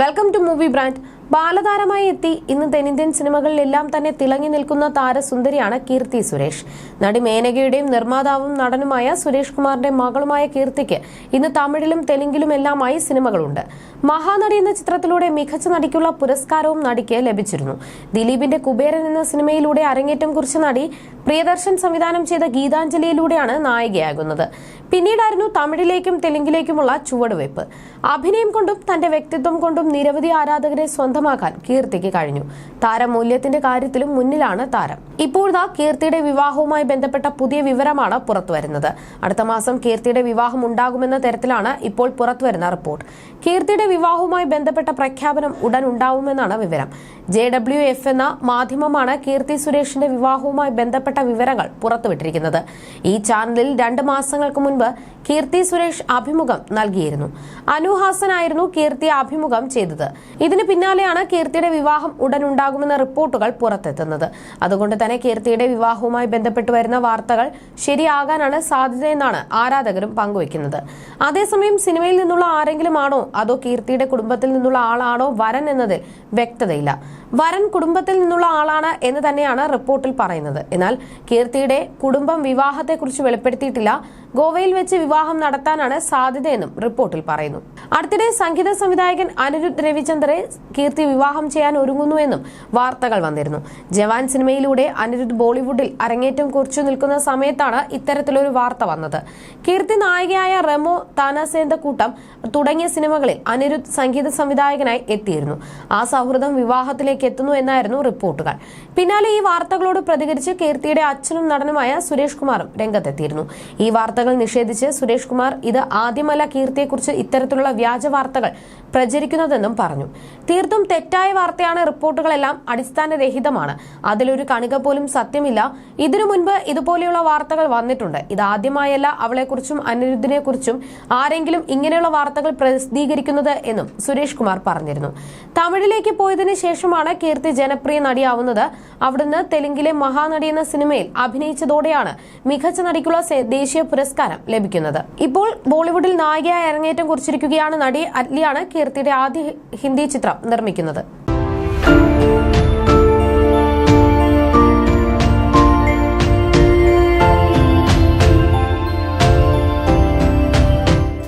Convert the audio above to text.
Welcome to movie brand ബാലതാരമായി എത്തി. ഇന്ന് തെന്നിന്ത്യൻ സിനിമകളിലെല്ലാം തന്നെ തിളങ്ങി നിൽക്കുന്ന താരസുന്ദരിയാണ് കീർത്തി സുരേഷ്. നടി മേനകയുടെയും നിർമ്മാതാവും നടനുമായ സുരേഷ് കുമാറിന്റെ മകളുമായ കീർത്തിക്ക് ഇന്ന് തമിഴിലും തെലുങ്കിലും എല്ലാമായി സിനിമകളുണ്ട്. മഹാനടി എന്ന ചിത്രത്തിലൂടെ മികച്ച നടിക്കുള്ള പുരസ്കാരവും നടിക്ക് ലഭിച്ചിരുന്നു. ദിലീപിന്റെ കുബേരൻ എന്ന സിനിമയിലൂടെ അരങ്ങേറ്റം കുറിച്ച നടി പ്രിയദർശൻ സംവിധാനം ചെയ്ത ഗീതാഞ്ജലിയിലൂടെയാണ് നായികയാകുന്നത്. പിന്നീടായിരുന്നു തമിഴിലേക്കും തെലുങ്കിലേക്കുമുള്ള ചുവടുവയ്പ്. അഭിനയം കൊണ്ടും തന്റെ വ്യക്തിത്വം കൊണ്ടും നിരവധി ആരാധകരെ സ്വന്തമാക്കാൻ കീർത്തിക്ക് കഴിഞ്ഞു. താരമൂല്യത്തിന്റെ കാര്യത്തിലും മുന്നിലാണ് താരം. ഇപ്പോഴാ കീർത്തിയുടെ വിവാഹവുമായി ബന്ധപ്പെട്ട പുതിയ വിവരമാണ് പുറത്തുവരുന്നത്. അടുത്ത മാസം കീർത്തിയുടെ വിവാഹം ഉണ്ടാകുമെന്ന തരത്തിലാണ് ഇപ്പോൾ പുറത്തുവരുന്ന റിപ്പോർട്ട്. കീർത്തിയുടെ വിവാഹവുമായി ബന്ധപ്പെട്ട പ്രഖ്യാപനം ഉടൻ ഉണ്ടാവുമെന്നാണ് വിവരം. ജെ ഡബ്ല്യു എഫ് എന്ന മാധ്യമമാണ് കീർത്തി സുരേഷിന്റെ വിവാഹവുമായി ബന്ധപ്പെട്ട വിവരങ്ങൾ പുറത്തുവിട്ടിരിക്കുന്നത്. ഈ ചാനലിൽ രണ്ട് മാസങ്ങൾക്ക് മുൻപ് കീർത്തി സുരേഷ് അഭിമുഖം നൽകിയിരുന്നു. അനു ഹാസനായിരുന്നു കീർത്തി അഭിമുഖം ചെയ്തത്. ഇതിന് പിന്നാലെയാണ് കീർത്തിയുടെ വിവാഹം ഉടൻ ഉണ്ടാകുമെന്ന റിപ്പോർട്ടുകൾ പുറത്തെത്തുന്നത്. അതുകൊണ്ട് തന്നെ കീർത്തിയുടെ വിവാഹവുമായി ബന്ധപ്പെട്ട് വരുന്ന വാർത്തകൾ ശരിയാകാനാണ് സാധ്യതയെന്നാണ് ആരാധകരും പങ്കുവയ്ക്കുന്നത്. അതേസമയം സിനിമയിൽ നിന്നുള്ള ആരെങ്കിലും ആണോ അതോ കീർത്തിയുടെ കുടുംബത്തിൽ നിന്നുള്ള ആളാണോ വരൻ എന്നതിൽ വ്യക്തതയില്ല. വരൻ കുടുംബത്തിൽ നിന്നുള്ള ആളാണ് എന്ന് തന്നെയാണ് റിപ്പോർട്ടിൽ പറയുന്നത്. എന്നാൽ കീർത്തിയുടെ കുടുംബം വിവാഹത്തെക്കുറിച്ച് വെളിപ്പെടുത്തിയിട്ടില്ല. ഗോവയിൽ വെച്ച് വിവാഹം നടത്താനാണ് സാധ്യതയെന്നും റിപ്പോർട്ടിൽ പറയുന്നു. അടുത്തിടെ സംഗീത സംവിധായകൻ അനിരുദ്ധ് രവിചന്ദ്രെ കീർത്തി വിവാഹം ചെയ്യാൻ ഒരുങ്ങുന്നുവെന്നും വാർത്തകൾ വന്നിരുന്നു. ജവാൻ സിനിമയിലൂടെ അനിരുദ്ധ് ബോളിവുഡിൽ അരങ്ങേറ്റം കുറിച്ചു നിൽക്കുന്ന സമയത്താണ് ഇത്തരത്തിലൊരു വാർത്ത വന്നത്. കീർത്തി നായികയായ റെമോ താനാസേന്ത കൂട്ടം തുടങ്ങിയ സിനിമകളിൽ അനിരുദ്ധ് സംഗീത സംവിധായകനായി എത്തിയിരുന്നു. ആ സൗഹൃദം വിവാഹത്തിലേക്ക് എത്തുന്നു എന്നായിരുന്നു റിപ്പോർട്ടുകൾ. പിന്നാലെ ഈ വാർത്തകളോട് പ്രതികരിച്ച് കീർത്തിയുടെ അച്ഛനും നടനുമായ സുരേഷ് കുമാറും രംഗത്തെത്തിയിരുന്നു. ഈ വാർത്തകൾ നിഷേധിച്ച് സുരേഷ് കുമാർ ഇത് ആദ്യമല്ല കീർത്തിയെക്കുറിച്ച് ഇത്തരത്തിലുള്ള വ്യാജ വാർത്തകൾ പ്രചരിക്കുന്നതെന്നും പറഞ്ഞു. തീർത്തും തെറ്റായ വാർത്തയാണ് റിപ്പോർട്ടുകളെല്ലാം അടിസ്ഥാനരഹിതമാണ്. അതിലൊരു കണിക പോലും സത്യമില്ല. ഇതിനു മുൻപ് ഇതുപോലെയുള്ള വാർത്തകൾ വന്നിട്ടുണ്ട്. ഇത് ആദ്യമായല്ല അവളെക്കുറിച്ചും അനിരുദ്ധിനെ കുറിച്ചും ആരെങ്കിലും ഇങ്ങനെയുള്ള വാർത്തകൾ പ്രസിദ്ധീകരിക്കുന്നത് എന്നും സുരേഷ് കുമാർ പറഞ്ഞിരുന്നു. തമിഴിലേക്ക് പോയതിനു ശേഷമാണ് കീർത്തി ജനപ്രിയ നടിയാവുന്നത്. അവിടുന്ന് തെലുങ്കിലെ മഹാനടി എന്ന സിനിമയിൽ അഭിനയിച്ചതോടെയാണ് മികച്ച നടിക്കുള്ള ദേശീയ പുരസ്കാരം ലഭിക്കുന്നത്. ഇപ്പോൾ ബോളിവുഡിൽ നായികയായി അരങ്ങേറ്റം കുറിച്ചിരിക്കുകയാണ് നടി അറ്റ്ലിയാണ് കീർത്തിയുടെ ആദ്യ ഹിന്ദി ചിത്രം നിർമ്മിക്കുന്നത്.